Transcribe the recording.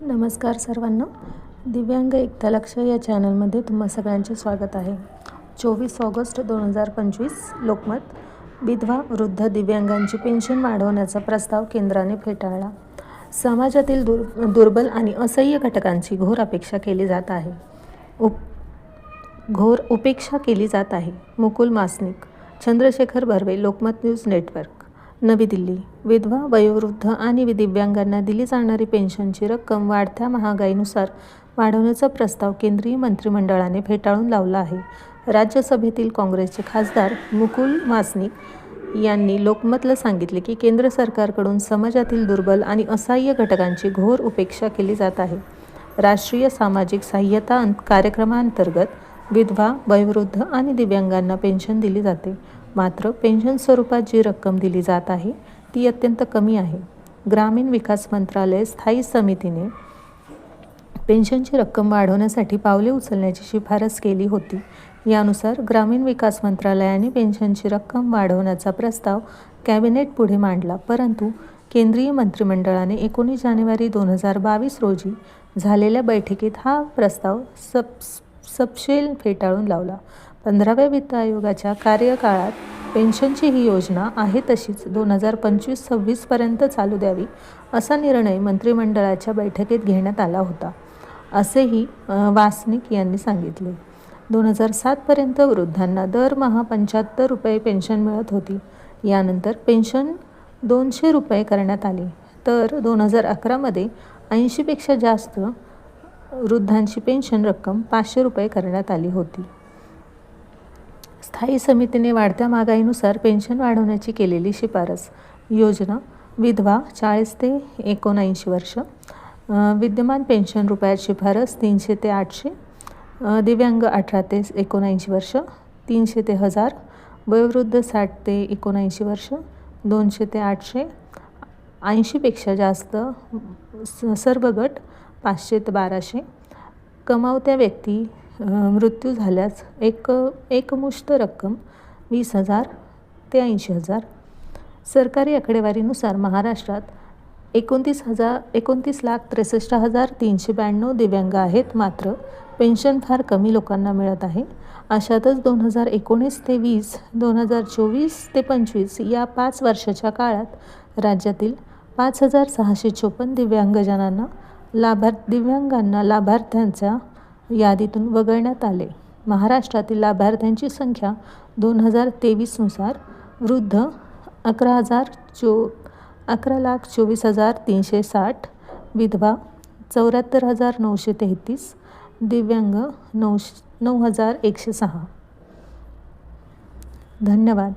नमस्कार सर्वांना. दिव्यांग एकता लक्ष या चॅनलमध्ये तुम्हा सगळ्यांचे स्वागत आहे. चोवीस ऑगस्ट दोन हजार पंचवीस लोकमत. विधवा वृद्ध दिव्यांगांची पेन्शन वाढवण्याचा प्रस्ताव केंद्राने फेटाळला. समाजातील दुर् दुर्बल आणि असह्य घटकांची घोर अपेक्षा केली जात आहे. उप घोर उपेक्षा केली जात आहे. Mukul Masnik Chandrashekhar Barve Lokmat news network. नवी दिल्ली. विधवा वयोवृद्ध आणि दिव्यांगांना दिली जाणारी पेन्शनची रक्कम वाढत्या महागाईनुसार वाढवण्याचा प्रस्ताव केंद्रीय मंत्रिमंडळाने फेटाळून लावला आहे. राज्यसभेतील काँग्रेसचे खासदार मुकुल मासनिक यांनी लोकमतला सांगितले की केंद्र सरकारकडून समाजातील दुर्बल आणि असहाय्य घटकांची घोर उपेक्षा केली जात आहे. राष्ट्रीय सामाजिक सहाय्यता कार्यक्रमांतर्गत विधवा वयोवृद्ध आणि दिव्यांगांना पेन्शन दिली जाते. मात्र पेन्शन स्वरूपात जी रक्कम दिली जात आहे ती अत्यंत कमी आहे. ग्रामीण विकास मंत्रालय स्थायी समितीने पेन्शनची रक्कम वाढवण्यासाठी पावले उचलण्याची शिफारस केली होती. यानुसार ग्रामीण विकास मंत्रालयाने पेन्शनची रक्कम वाढवण्याचा प्रस्ताव कॅबिनेट पुढे मांडला परंतु केंद्रीय मंत्रिमंडळाने एकोणीस जानेवारी दोन हजार बावीस रोजी झालेल्या बैठकीत हा प्रस्ताव सब सपशेल फेटाळून लावला. पंधराव्या वित्त आयोगाच्या कार्यकाळात पेन्शनची ही योजना आहे तशीच दोन हजार पंचवीस सव्वीसपर्यंत चालू द्यावी असा निर्णय मंत्रिमंडळाच्या बैठकीत घेण्यात आला होता असेही वासनिक यांनी सांगितले. दोन हजार सातपर्यंत वृद्धांना दरमहा पंच्याहत्तर रुपये पेन्शन मिळत होती. यानंतर पेन्शन दोनशे रुपये करण्यात आली. तर दोन हजार अकरामध्ये ऐंशीपेक्षा जास्त वृद्धांची पेन्शन रक्कम पाचशे रुपये करण्यात आली होती. स्थायी समितीने वाढत्या महागाईनुसार पेन्शन वाढवण्याची केलेली शिफारस योजना विधवा चाळीस ते एकोणऐंशी वर्ष विद्यमान पेन्शन रुपयात शिफारस तीनशे ते आठशे दिव्यांग अठरा ते एकोणऐंशी वर्ष तीनशे ते हजार वयोवृद्ध साठ ते एकोणऐंशी वर्ष दोनशे ते आठशे ऐंशीपेक्षा जास्त स- सर्व गट पाचशे ते बाराशे कमावत्या व्यक्ती मृत्यू झाल्यास एक एकमुष्ट रक्कम वीस हजार ते ऐंशी हजार. सरकारी आकडेवारीनुसार महाराष्ट्रात एकोणतीस हजार एकोणतीस लाख त्रेसष्ट हजार तीनशे ब्याण्णव दिव्यांग आहेत. मात्र पेन्शन फार कमी लोकांना मिळत आहे. अशातच दोन हजार एकोणीस ते वीस दोन हजार चोवीस ते पंचवीस या पाच वर्षाच्या काळात राज्यातील पाच हजार सहाशे चोपन्न दिव्यांगजनांना लाभार दिव्यांगांना लाभार्थ्यांच्या यादीतून वगळण्यात आले. महाराष्ट्रातील लाभार्थ्यांची संख्या दोन हजार तेवीसनुसार वृद्ध अकरा हजार चो अकरा लाख चोवीस हजार तीनशे साठ विधवा चौऱ्याहत्तर हजार नऊशे तेहतीस दिव्यांग नऊश नऊ हजार एकशे सहा. धन्यवाद.